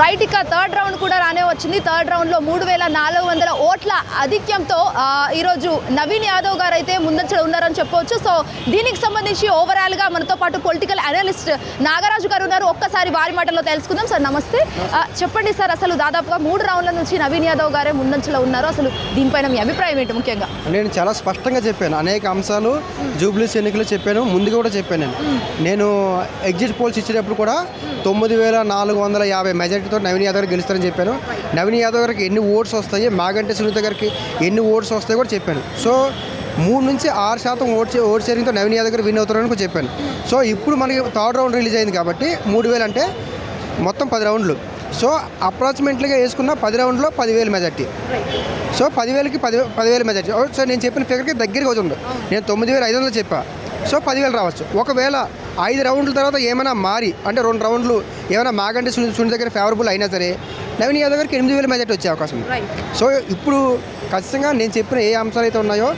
Right ఇక third round కూడా రానే వచ్చింది. థర్డ్ రౌండ్లో మూడు వేల నాలుగు వందల ఓట్ల ఆధిక్యంతో ఈరోజు నవీన్ యాదవ్ గారు అయితే ముందంచలో ఉన్నారని చెప్పవచ్చు సో దీనికి సంబంధించి ఓవరాల్గా మనతో పాటు పొలిటికల్ అనలిస్ట్ నాగరాజు గారు ఉన్నారు. ఒక్కసారి వారి మాటల్లో తెలుసుకుందాం. సార్ నమస్తే. చెప్పండి సార్ అసలు దాదాపుగా మూడు రౌండ్ల నుంచి నవీన్ యాదవ్ గారే ముందంచలో ఉన్నారు. అసలు దీనిపైన మీ అభిప్రాయం ఏంటి ముఖ్యంగా? నేను చాలా స్పష్టంగా చెప్పాను. అనేక అంశాలు జూబ్లీస్ ఎన్నికలు చెప్పాను. ముందు కూడా చెప్పాను నేను. నేను ఎగ్జిట్ పోల్స్ ఇచ్చేటప్పుడు కూడా తొమ్మిది వేల నాలుగు వందల యాభై మెజార్టీతో నవీన్ యాదవ్ గారు గెలుస్తారని చెప్పాను. నవీన్ యాదవ్ గారికి ఎన్ని ఓట్స్ వస్తాయి మాగంటే సునీత గారికి ఎన్ని ఓట్స్ వస్తాయి కూడా చెప్పాను. సో మూడు నుంచి ఆరు శాతం ఓట్ చే- ఓట్ షేరింగ్తో నవీన్ యాదవ్ గారు విన్ అవుతారని కూడా చెప్పాను. సో ఇప్పుడు మనకి థర్డ్ రౌండ్ రిలీజ్ అయింది కాబట్టి మూడు వేలు అంటే మొత్తం పది రౌండ్లు. సో అప్రాక్సిమేట్లీగా వేసుకున్న పది రౌండ్లో పదివేలు మెజార్టీ. సో పదివేలకి పది పదివేల మెజార్టీ. సో నేను చెప్పిన ఫిగర్కి దగ్గరికి అవుతుంది. నేను తొమ్మిది వేల ఐదు వందలు చెప్పా. సో పదివేలు రావచ్చు. ఒకవేళ ఐదు రౌండ్ల తర్వాత ఏమైనా మారి అంటే రెండు రౌండ్లు ఏమైనా మాగంటే సుని సుని దగ్గర ఫేవరబుల్ అయినా సరే నవీన్ యాదవ్ గారికి ఎనిమిది వేల మెజార్టీ వచ్చే అవకాశం ఉంది. సో ఇప్పుడు ఖచ్చితంగా నేను చెప్పిన ఏ అంశాలు అయితే ఉన్నాయో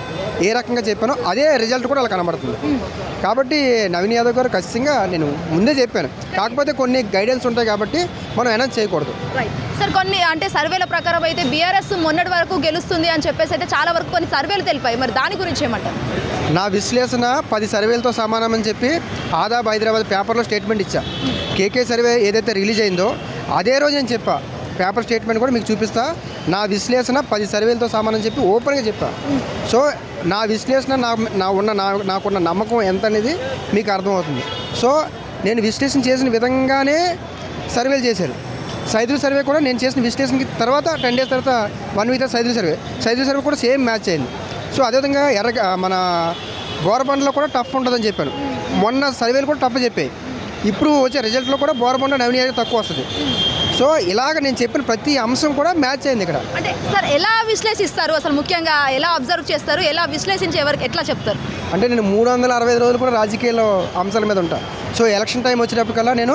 ఏ రకంగా చెప్పానో అదే రిజల్ట్ కూడా అలా కనబడుతుంది. కాబట్టి నవీన్ యాదవ్ గారు ఖచ్చితంగా నేను ముందే చెప్పాను. కాకపోతే కొన్ని గైడెన్స్ ఉంటాయి కాబట్టి మనం అనౌన్స్ చేయకూడదు. సార్ కొన్ని అంటే సర్వేల ప్రకారం అయితే బీఆర్ఎస్ మొన్నటి వరకు గెలుస్తుంది అని చెప్పేసి అయితే చాలా వరకు కొన్ని సర్వేలు తెలిపాయి. మరి దాని గురించి ఏమంటారు? నా విశ్లేషణ పది సర్వేలతో సమానమని చెప్పి ఆదాబ్ హైదరాబాద్ పేపర్లో స్టేట్మెంట్ ఇచ్చా. కేకే సర్వే ఏదైతే రిలీజ్ అయిందో అదే రోజు నేను చెప్పా. పేపర్ స్టేట్మెంట్ కూడా మీకు చూపిస్తా. నా విశ్లేషణ పది సర్వేలతో సమానం చెప్పి ఓపెన్గా చెప్పా. సో నా విశ్లేషణ నా నా ఉన్న నా నాకున్న నమ్మకం ఎంత అనేది మీకు అర్థమవుతుంది. సో నేను విశ్లేషణ చేసిన విధంగానే సర్వేలు చేశారు. సైదుల సర్వే కూడా నేను చేసిన విశ్లేషణకి తర్వాత టెన్ డేస్ తర్వాత వన్ వీక్ తర్వాత సైదుల సర్వే. సైదుల సర్వే కూడా సేమ్ మ్యాచ్ అయింది. సో అదేవిధంగా ఎర్ర మన బోరబండలో కూడా టఫ్ ఉంటుందని చెప్పాను. మొన్న సర్వేలు కూడా టఫ్ చెప్పాయి. ఇప్పుడు వచ్చే రిజల్ట్లో కూడా బోరబండ నవీన్ తక్కువ వస్తుంది. సో ఇలాగ నేను చెప్పిన ప్రతి అంశం కూడా మ్యాచ్ అయింది ఇక్కడ. అంటే సార్ ఎలా విశ్లేషిస్తారు? అసలు ముఖ్యంగా ఎలా అబ్జర్వ్ చేస్తారు? ఎలా విశ్లేషించి ఎవరికి ఎట్లా చెప్తారు? అంటే నేను మూడు వందల అరవై ఐదు రోజులు కూడా రాజకీయాల్లో అంశాల మీద ఉంటా. సో ఎలక్షన్ టైం వచ్చేటప్పటికల్లా నేను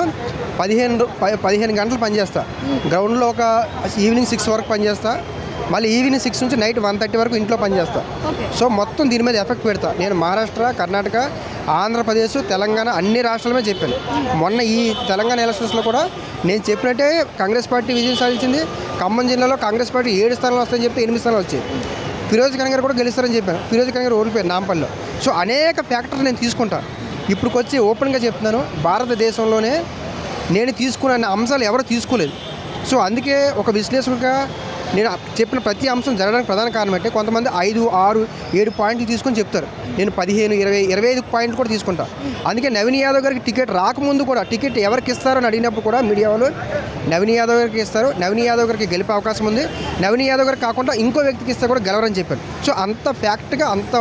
పదిహేను పదిహేను గంటలు పనిచేస్తా. గ్రౌండ్లో ఒక ఈవినింగ్ సిక్స్ వరకు పనిచేస్తా. మళ్ళీ ఈవినింగ్ సిక్స్ నుంచి నైట్ వన్ థర్టీ వరకు ఇంట్లో పనిచేస్తా సో మొత్తం దీని మీద ఎఫెక్ట్ పెడతా. నేను మహారాష్ట్ర కర్ణాటక ఆంధ్రప్రదేశ్ తెలంగాణ అన్ని రాష్ట్రాల మీద చెప్పాను. మొన్న ఈ తెలంగాణ ఎలక్షన్స్లో కూడా నేను చెప్పినట్టే కాంగ్రెస్ పార్టీ విజయం సాధించింది. ఖమ్మం జిల్లాలో కాంగ్రెస్ పార్టీ ఏడు స్థానాలు వస్తాయని చెప్పి ఎనిమిది స్థానాలు వచ్చాయి. ఫిరోజ్ ఖాన్ గారు కూడా గెలుస్తారని చెప్పాను. ఫిరోజ్ ఖాన్ గారు ఓడిపోయారు నాంపల్లిలో. సో అనేక ఫ్యాక్టర్స్ నేను తీసుకుంటాను ఇప్పుడు వచ్చి ఓపెన్గా చెప్తున్నాను. భారతదేశంలోనే నేను తీసుకున్న అంశాలు ఎవరు తీసుకోలేదు. సో అందుకే ఒక విశ్లేషకుగా నేను చెప్పిన ప్రతి అంశం జరగడానికి ప్రధాన కారణం అంటే కొంతమంది ఐదు ఆరు ఏడు పాయింట్లు తీసుకొని చెప్తారు. నేను పదిహేను ఇరవై ఇరవై ఐదు పాయింట్లు కూడా తీసుకుంటా. అందుకే నవీన్ యాదవ్ గారికి టికెట్ రాకముందు కూడా టికెట్ ఎవరికి ఇస్తారని అడిగినప్పుడు కూడా మీడియా వాళ్ళు నవీన్ యాదవ్ గారికి ఇస్తారు. నవీన్ యాదవ్ గారికి గెలిపే అవకాశం ఉంది. నవీన్ యాదవ్ గారికి కాకుండా ఇంకో వ్యక్తికి ఇస్తే కూడా గెలవరని చెప్పాను. సో అంత ఫ్యాక్ట్గా అంత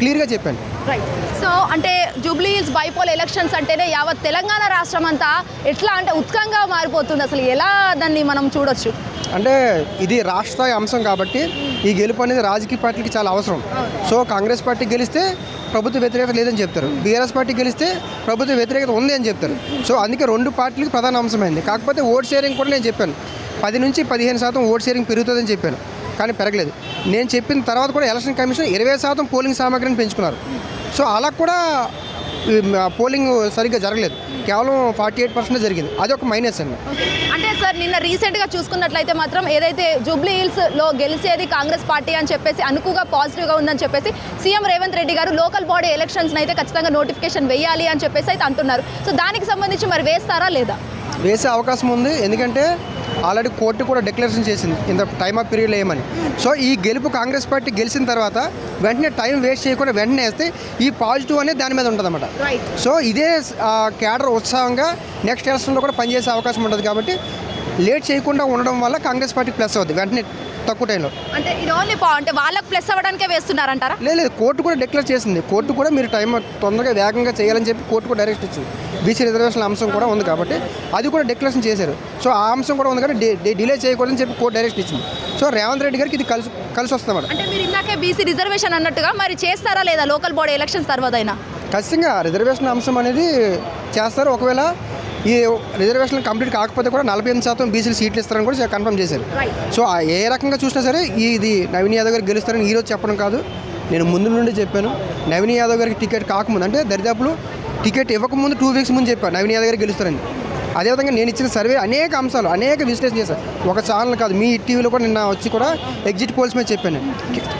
క్లియర్గా చెప్పాను. రైట్ సో అంటే జూబ్లీస్ బైపోల్ ఎలక్షన్స్ అంటేనే యావత్ తెలంగాణ రాష్ట్రం అంతా ఎట్లా అంటే ఉత్కంగా మారిపోతుంది అసలు. ఎలా దాన్ని మనం చూడొచ్చు? అంటే ఇది రాష్ట్ర అంశం కాబట్టి ఈ గెలుపు అనేది రాజకీయ పార్టీకి చాలా అవసరం. సో కాంగ్రెస్ పార్టీ గెలిస్తే ప్రభుత్వ వ్యతిరేకత లేదని చెప్తారు. బీఆర్ఎస్ పార్టీ గెలిస్తే ప్రభుత్వ వ్యతిరేకత ఉంది అని చెప్తారు. సో అందుకే రెండు పార్టీలకు ప్రధాన అంశమైంది కాకపోతే ఓట్ షేరింగ్ కూడా నేను చెప్పాను. పది నుంచి పదిహేను శాతం ఓట్ షేరింగ్ పెరుగుతుందని చెప్పాను. కానీ పెరగలేదు. నేను చెప్పిన తర్వాత కూడా ఎలక్షన్ కమిషన్ ఇరవై శాతం పోలింగ్ సామాగ్రిని పెంచుకున్నారు. సో అలా కూడా పోలింగ్ సరిగ్గా జరగలేదు. కేవలం ఫార్టీ ఎయిట్ పర్సెంట్ జరిగింది. అది ఒక మైనస్ అండి. అంటే సార్ నిన్న రీసెంట్గా చూసుకున్నట్లయితే మాత్రం ఏదైతే జూబ్లీ హిల్స్లో గెలిచేది కాంగ్రెస్ పార్టీ అని చెప్పేసి అనుకుగా పాజిటివ్గా ఉందని చెప్పేసి సీఎం రేవంత్ రెడ్డి గారు లోకల్ బాడీ ఎలక్షన్స్ అయితే ఖచ్చితంగా నోటిఫికేషన్ వేయాలి అని చెప్పేసి అయితే అంటున్నారు. సో దానికి సంబంధించి మరి వేస్తారా లేదా? వేసే అవకాశం ఉంది. ఎందుకంటే ఆల్రెడీ కోర్టు కూడా డిక్లరేషన్ చేసింది ఇంత టైమ్ ఆఫ్ పీరియడ్లో ఏమని. సో ఈ గెలుపు కాంగ్రెస్ పార్టీ గెలిచిన తర్వాత వెంటనే టైం వేస్ట్ చేయకుండా వెంటనే వేస్తే ఈ పాజిటివ్ అనేది దాని మీద ఉంటుందన్నమాట. సో ఇదే క్యాడర్ ఉత్సాహంగా నెక్స్ట్ ఎలక్షన్లో కూడా పనిచేసే అవకాశం ఉంటుంది కాబట్టి లేట్ చేయకుండా ఉండడం వల్ల కాంగ్రెస్ పార్టీ ప్లస్ అవుతుంది వెంటనే తక్కువ టైంలో అంటే ఇది ఓన్లీ అంటే వాళ్ళకి ప్లస్ అవ్వడానికే వేస్తున్నారంటారా? లేదు లేదు కోర్టు కూడా డిక్లేర్ చేసింది. కోర్టు కూడా మీరు టైం తొందరగా వేగంగా చేయాలని చెప్పి కోర్టు కూడా డైరెక్ట్ ఇచ్చింది. బీసీ రిజర్వేషన్ అంశం కూడా ఉంది కాబట్టి అది కూడా డిక్లరేషన్ చేశారు. సో ఆ అంశం కూడా ఉంది కాబట్టి డిలే చేయకూడదని చెప్పి కోర్టు డైరెక్ట్ ఇచ్చింది. సో రేవంత్ రెడ్డి గారికి ఇది కలిసి కలిసి వస్తుందన్నమాట అంటే మీరు ఇందాకే బీసీ రిజర్వేషన్ అన్నట్టుగా మరి చేస్తారా లేదా? లోకల్ బాడీ ఎలక్షన్స్ తర్వాత అయినా ఖచ్చితంగా రిజర్వేషన్ అంశం అనేది చేస్తారు. ఒకవేళ ఈ రిజర్వేషన్ కంప్లీట్ కాకపోతే కూడా నలభై ఎనిమిది శాతం బీసీలు సీట్లు ఇస్తారని కూడా కన్ఫర్మ్ చేశారు. సో ఏ రకంగా చూసినా సరే ఇది నవీన్ యాదవ్ గారు గెలుస్తారని ఈరోజు చెప్పడం కాదు. నేను ముందు నుండి చెప్పాను. నవీన్ యాదవ్ గారికి టికెట్ కాకముందు అంటే దరిదాపులు టికెట్ ఇవ్వకముందు టూ వీక్స్ ముందు చెప్పాను నవీన్ యాదవ్ గారు గెలుస్తారని. అదేవిధంగా నేను ఇచ్చిన సర్వే అనేక అంశాలు అనేక విశ్లేషణ చేశాను ఒక ఛానల్ కాదు మీ టీవీలో కూడా నిన్న వచ్చి కూడా ఎగ్జిట్ పోల్స్ మీద చెప్పాను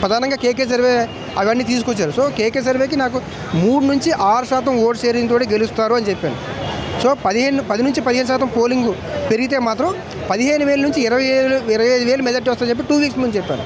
ప్రధానంగా కేకే సర్వే అవన్నీ తీసుకొచ్చారు. సో కేకే సర్వేకి నాకు మూడు నుంచి ఆరు శాతం ఓట్ షేరింగ్ తోటి గెలుస్తారు అని చెప్పాను. సో పదిహేను పది నుంచి పదిహేను శాతం పోలింగ్ పెరిగితే మాత్రం పదిహేను వేల నుంచి ఇరవై వేలు ఇరవై ఐదు వేలు మెజార్టీ వస్తుందని చెప్పి టూ వీక్స్ ముందు చెప్పాను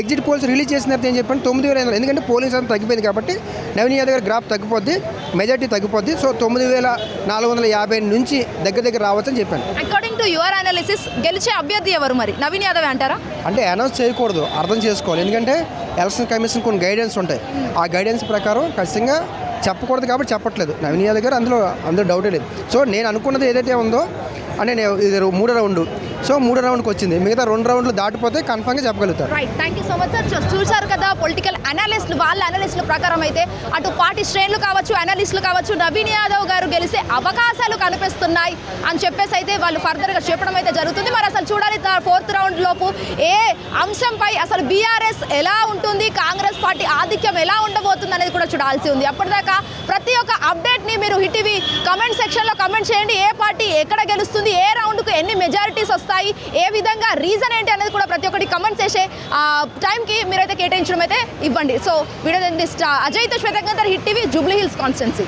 ఎగ్జిట్ పోల్స్ రిలీజ్ చేసిన తర్వాత ఏం చెప్పాను? తొమ్మిది వేల ఐదు వందలు. ఎందుకంటే పోలింగ్ శాతం తగ్గిపోయింది కాబట్టి నవీన్ యాదవ్ గారి గ్రాఫ్ తగ్గిపోద్ది మెజార్టీ తగ్గిపోద్ది. సో తొమ్మిది వేల నాలుగు వందల యాభై నుంచి దగ్గర దగ్గర రావచ్చని చెప్పాను. అకార్డింగ్ టు యువర్ అనాలిసిస్ గెలిచే అభ్యర్థి ఎవరు మరి? నవీన్ యాదవ్ అంటారా? అంటే అనౌన్స్ చేయకూడదు అర్థం చేసుకోవాలి. ఎందుకంటే ఎలక్షన్ కమిషన్ కొన్ని గైడెన్స్ ఉంటాయి. ఆ గైడెన్స్ ప్రకారం ఖచ్చితంగా చెప్పకూడదు కాబట్టి చెప్పట్లేదు. నవీన్ యాదవ్ గారు అందులో అందులో డౌటే లేదు. సో నేను అనుకున్నది ఏదైతే ఉందో అంటే నేను ఇది మూడో రౌండ్. సో మూడో రౌండ్కి వచ్చింది. మిగతా రెండు రౌండ్లు దాటిపోతే కన్ఫామ్గా చెప్పగలుగుతారు. Right thank you so much sir చూశారు కదా పొలిటికల్ అనలిస్టులు వాళ్ళ అనలిస్టుల ప్రకారం అయితే అటు పార్టీ శ్రేణులు కావచ్చు అనలిస్టులు కావచ్చు నవీన్ యాదవ్ గారు గెలిసే అవకాశాలు కనిపిస్తున్నాయి అని చెప్పేసి అయితే వాళ్ళు ఫర్దర్గా చెప్పడం అయితే జరుగుతుంది. మరి అసలు చూడాలి ఫోర్త్ రౌండ్ లోపు ఏ అంశంపై అసలు బీఆర్ఎస్ ఎలా ఉంటుంది కాంగ్రెస్ పార్టీ ఆధిక్యం ఎలా ఉండబోతుంది అనేది కూడా చూడాల్సి ఉంది. అప్పటిదాకా ప్రతి ఒక్క అప్డేట్ని మీరు హిటివి కమెంట్ సెక్షన్లో కమెంట్ చేయండి. ఏ పార్టీ ఎక్కడ గెలుస్తుంది? ఏ రౌండ్కు ఎన్ని మెజారిటీస్ వస్తాయి? ఏ విధంగా రీజన్ ఏంటి అనేది కూడా ప్రతి ఒక్కటి కమెంట్ చేసే టైంకి మీరైతే కేటాయించడం అయితే ఇవ్వండి. సో వీడియో తో అజయ్తో శ్వేతంగా Hit TV Jubilee Hills constituency.